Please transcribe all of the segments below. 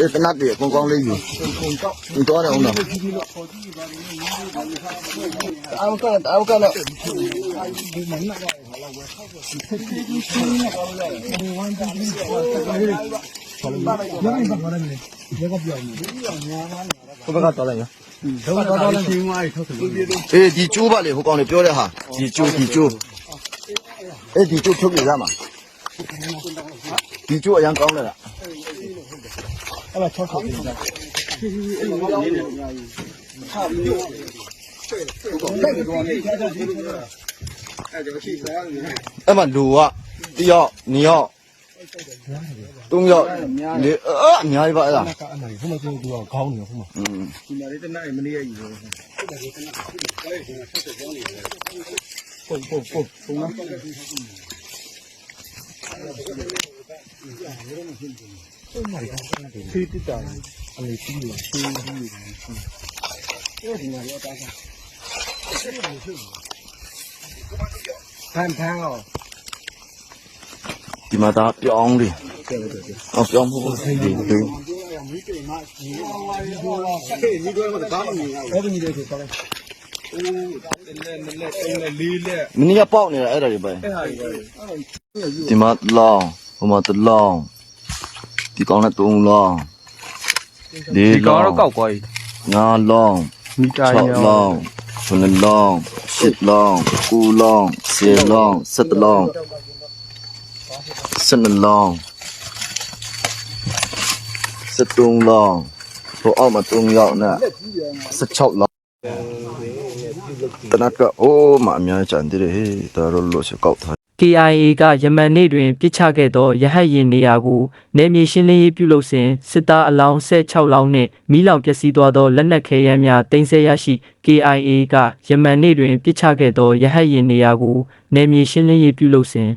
အေးတနတ်တွေအကုန်ကောင်းလေးယူဒီတော့တယ်အောင်လားအောက်ကအောက်ကလည်းဘယ်ကတော့လိုက်ရတော့တော့လည်းချင်းဝိုင်းထုတ်တယ်အေးဒီကျိုးပါလေဟိုကောင်လေးပြောတဲ့ဟာဒီကျိုးဒီကျိုးအေးဒီကျိုးထုတ်ပြရမှာဒီကျိုးအရန်ကောင်းတ ယ်လားအဲ့မှာလူကတယောက်နှစ်ယောက်သုံးယောက်လေအာအများကြီးပါအဲ့ဒါအဲ့ဒါဟိုမှာကျသူကခေါင်းနေဟိုမှာอืมဒီမှာလေးတနက်မနေ့ရည်ပုံပုံပုံပုံနော် ဖေးတတာအလေးပြီးလို့ဖေးပြီးလို့အဲဒီမှာလည်းတားတာဖန်ဖန်အောင်ဒီမှာဒါပြောင်းတယ်အော်ပြောင်းဖို့ဒီဒီအဲ့ဒီနေလေးကိုကောင်းတယ်လေးလက်မင်းကပေါက်နေတာအဲ့ဒါတွေပဲအဲ့ဟာကြီးပဲဒီမှာလောင်းဟိုမှာတလောင်း ဒီကောင်းနဲ့သုံးလောင်းဒီဒီကောင်လောတော့င်းကောက်သွားပြီငါလောင်းမီတာ6ရောလောင်း9လောင်း10လောင်း9လောင်း10လောင်း17လောင်း12လောင်း13လောင်းဟိုအောက်မှာ3ယောက်နဲ့16လောင်းတနက်ကအိုးမအများကြီးကြံသေးတယ်ဟေးဒါတော့လို့စကောက်ထား KIA ကယမန်နေ့တွင်ပစ်ချခဲ့သောရဟတ်ယာဉ်နေရာကိုနယ်မြေရှင်းလင်းရေးပြုလုပ်စဉ်စစ်သားအလောင်း16လောင်းနှင့်မိလောင်ပျက်စီးသွားသောလက်နက်ခဲယမ်းများတင်ဆက်ရရှိ KIA ကယမန်နေ့တွင်ပစ်ချခဲ့သောရဟတ်ယာဉ်နေရာကိုနယ်မြေရှင်းလင်းရေးပြုလုပ်စဉ်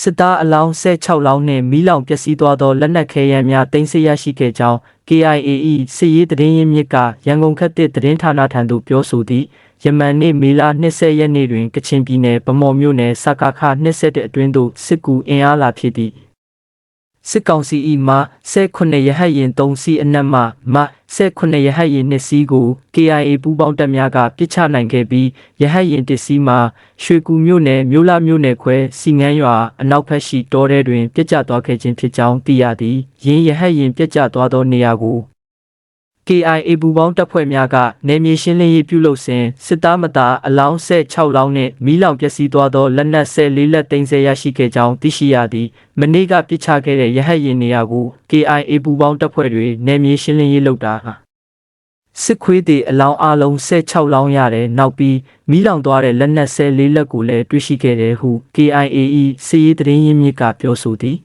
စစ်သားအလောင်း16လောင်းနှင့်မိလောင်ပျက်စီးသွားသောလက်နက်ခဲယမ်းများတင်ဆက်ရရှိခဲ့ကြောင်း KIA ၏စစ်ရေးတရင်ရင်းမြစ်ကရန်ကုန်ခက်တဲ့တရင်ဌာနထံသို့ပြောဆိုသည့် ယမန်နေ့မေလ20ရက်နေ့တွင်ကချင်ပြည်နယ်ဗမော်မြို့နယ်စကာခ21အတွင်းသို့စစ်ကူအင်အားလာဖြစ်သည့်စစ်ကောင်စီ၏မှ18ရဟတ်ရင်3စီးအနက်မှမှ18ရဟတ်ရင်2စီးကို KIA ပူးပေါင်းတပ်များကပစ်ချနိုင်ခဲ့ပြီးရဟတ်ရင်1စီးမှာရွှေကူမြို့နယ်မြို့လာမြို့နယ်ခွဲစီငန်းရွာအနောက်ဘက်ရှိတောထဲတွင်ပြစ်ကျသွားခဲ့ခြင်းဖြစ်ကြောင်းသိရသည်ရင်းရဟတ်ရင်ပြစ်ကျသွားသောနေရာကို KIA ပူပေါင်းတပ်ဖွဲ့များကနယ်မြေရှင်းလင်းရေးပြုလုပ်စဉ်စစ်သားမသားအလောင်း16လောင်းနှင့်မီးလောင်ပျက်စီးသွားသောလက်နက်14လက်သိမ်းဆည်းရရှိခဲ့ကြောင်းသိရှိရသည်မနေ့ကပစ်ချခဲ့တဲ့ရဟတ်ယာဉ်နေရာကို KIA ပူပေါင်းတပ်ဖွဲ့တွေနယ်မြေရှင်းလင်းရေးလုပ်တာဟာစစ်ခွေးတွေအလောင်းအလုံး16လောင်းရတယ်နောက်ပြီးမီးလောင်သွားတဲ့လက်နက်14လက်ကိုလည်းတွေ့ရှိခဲ့တယ်ဟု KIA ၏စစ်ရေးတရင်ရင်းမြစ်ကပြောဆိုသည်